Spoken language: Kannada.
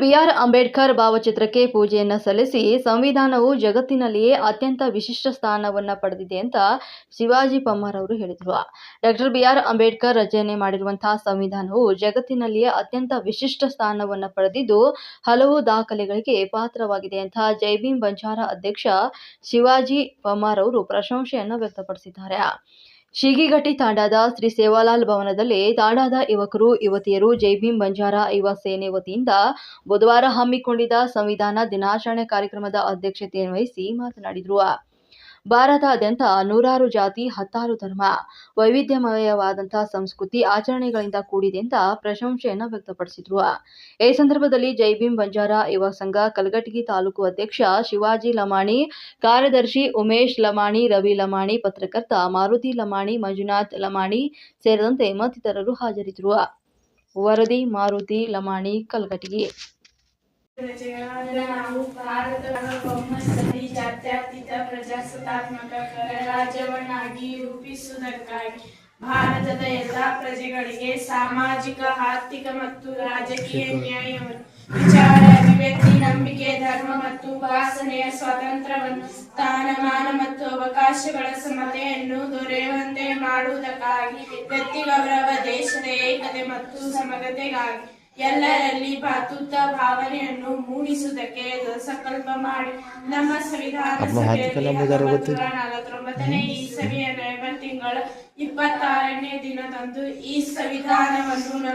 ಬಿಆರ್ ಅಂಬೇಡ್ಕರ್ ಭಾವಚಿತ್ರಕ್ಕೆ ಪೂಜೆಯನ್ನು ಸಲ್ಲಿಸಿ ಸಂವಿಧಾನವು ಜಗತ್ತಿನಲ್ಲಿಯೇ ಅತ್ಯಂತ ವಿಶಿಷ್ಟ ಸ್ಥಾನವನ್ನ ಪಡೆದಿದೆ ಅಂತ ಶಿವಾಜಿ ಪಮ್ಮಾರ್ ಅವರು ಹೇಳಿದರು. ಡಾಕ್ಟರ್ ಬಿಆರ್ ಅಂಬೇಡ್ಕರ್ ರಚನೆ ಮಾಡಿರುವಂತಹ ಸಂವಿಧಾನವು ಜಗತ್ತಿನಲ್ಲಿಯೇ ಅತ್ಯಂತ ವಿಶಿಷ್ಟ ಸ್ಥಾನವನ್ನ ಪಡೆದಿದ್ದು ಹಲವು ದಾಖಲೆಗಳಿಗೆ ಪಾತ್ರವಾಗಿದೆ ಅಂತ ಜೈ ಭೀಮ್ ಬಂಜಾರ ಅಧ್ಯಕ್ಷ ಶಿವಾಜಿ ಪಮ್ಮಾರ್ ಅವರು ಪ್ರಶಂಸೆಯನ್ನು ವ್ಯಕ್ತಪಡಿಸಿದ್ದಾರೆ. ಶಿಗಿಘಟ್ಟಿ ತಾಂಡಾದ ಶ್ರೀ ಸೇವಾಲಾಲ್ ಭವನದಲ್ಲಿ ತಾಂಡಾದ ಯುವಕರು, ಯುವತಿಯರು, ಜೈ ಭೀಮ್ ಬಂಜಾರ ಯುವ ಸೇನೆ ವತಿಯಿಂದ ಬುಧವಾರ ಹಮ್ಮಿಕೊಂಡಿದ್ದ ಸಂವಿಧಾನ ದಿನಾಚರಣೆ ಕಾರ್ಯಕ್ರಮದ ಅಧ್ಯಕ್ಷತೆಯನ್ನು ವಹಿಸಿ ಮಾತನಾಡಿದರು. ಭಾರತಾದ್ಯಂತ ನೂರಾರು ಜಾತಿ, ಹತ್ತಾರು ಧರ್ಮ, ವೈವಿಧ್ಯಮಯವಾದಂತಹ ಸಂಸ್ಕೃತಿ ಆಚರಣೆಗಳಿಂದ ಕೂಡಿದೆ ಅಂತ ಪ್ರಶಂಸೆಯನ್ನು ವ್ಯಕ್ತಪಡಿಸಿದ್ರು. ಈ ಸಂದರ್ಭದಲ್ಲಿ ಜೈ ಭೀಮ್ ಬಂಜಾರ ಯುವ ಸಂಘ, ಕಲಘಟಗಿ ತಾಲೂಕು ಅಧ್ಯಕ್ಷ ಶಿವಾಜಿ ಲಮಾಣಿ, ಕಾರ್ಯದರ್ಶಿ ಉಮೇಶ್ ಲಮಾಣಿ, ರವಿ ಲಮಾಣಿ, ಪತ್ರಕರ್ತ ಮಾರುತಿ ಲಮಾಣಿ, ಮಂಜುನಾಥ್ ಲಮಾಣಿ ಸೇರಿದಂತೆ ಮತ್ತಿತರರು ಹಾಜರಿದ್ದರು. ವರದಿ, ಮಾರುತಿ ಲಮಾಣಿ, ಕಲಘಟಗಿ. ಜಾತ್ಯತೀತ ಪ್ರಜಾಸತ್ತಾತ್ಮಕ ರಾಜ್ಯವನ್ನಾಗಿ ರೂಪಿಸುವುದಕ್ಕಾಗಿ ಭಾರತದ ಎಲ್ಲಾ ಪ್ರಜೆಗಳಿಗೆ ಸಾಮಾಜಿಕ, ಆರ್ಥಿಕ ಮತ್ತು ರಾಜಕೀಯ ನ್ಯಾಯವನ್ನು ವಿಚಾರ ಅಭಿವ್ಯಕ್ತಿ ನಂಬಿಕೆ, ಧರ್ಮ ಮತ್ತು ಉಪಾಸನೆಯ ಸ್ವಾತಂತ್ರ್ಯವನ್ನು, ಸ್ಥಾನಮಾನ ಮತ್ತು ಅವಕಾಶಗಳ ಸಮತೆಯನ್ನು ದೊರೆಯುವಂತೆ ಮಾಡುವುದಕ್ಕಾಗಿ ವ್ಯಕ್ತಿ ಗೌರವ, ದೇಶದ ಏಕತೆ ಮತ್ತು ಸಮಗ್ರತೆಗಾಗಿ ಎಲ್ಲರಲ್ಲಿ ಭಾತೃತ್ವ ಭಾವನೆಯನ್ನು ಮೂಡಿಸುವುದಕ್ಕೆ ಸಂಕಲ್ಪ ಮಾಡಿ. ನಮ್ಮ ಸಂವಿಧಾನ ನಲವತ್ತೊಂಬತ್ತನೇ ಇಸವಿಯ ನವೆಂಬರ್ ತಿಂಗಳ ಇಪ್ಪತ್ತಾರನೇ ದಿನದಂದು ಈ ಸಂವಿಧಾನವನ್ನು